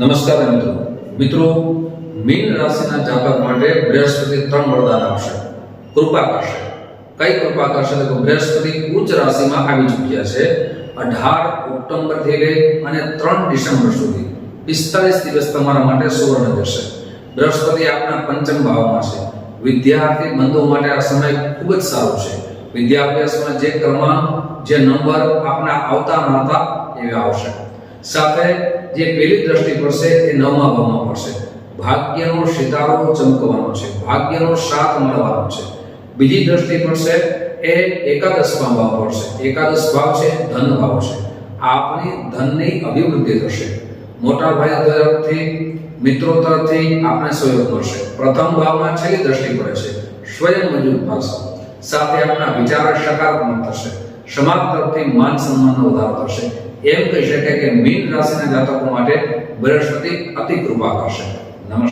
નમસ્કાર મિત્રો. મિત્રો, મીન રાશિના જાતક માટે બૃહસ્પતિ ત્રણ વરદાન આપશે. કૃપા કરશે. કઈ કૃપા કરશે? તો બૃહસ્પતિ ઉચ્ચ રાશિમાં આવી ચૂક્યા છે. અઢાર ઓક્ટોબરથી લઈ અને ત્રણ ડિસેમ્બર સુધી. પિસ્તાલીસ દિવસ તમારા માટે સુવર્ણ જશે. બૃહસ્પતિ આપના પંચમ ભાવમાં છે. વિદ્યાર્થી બંધુ માટે આ સમય ખૂબ જ સારો છે. વિદ્યાભ્યાસમાં જે ક્રમાંક જે નંબર આપના આવતા ન હતા એ આવશે. સાથે જે પેલી દ્રષ્ટિ પડશે એ નવમા ભાવમાં પડશે. ભાગ્યનો સિતારો ચમકવાનો છે. ભાગ્યનો સાથ મળવાનો છે. બીજી દ્રષ્ટિ પડશે એ એકાદશમાં ભાવ પડશે. એકાદશ ભાવ છે, ધન ભાવ છે. આપની ધનની અભિવૃદ્ધિ થશે. મોટા ભાઈ તરફથી, મિત્રો તરફથી આપને સહયોગ મળશે. પ્રથમ ભાવમાં છેલ્લી દ્રષ્ટિ પડે છે. સ્વયં મજૂર ભાષા સાથે આપના વિચાર સકારાત્મક થશે. સમાજ તરફથી માન સન્માનનો વધારો થશે એમ કહી શકાય કે મીન રાશિના જાતકો માટે બૃહસ્પતિ અતિ કૃપા કરશે.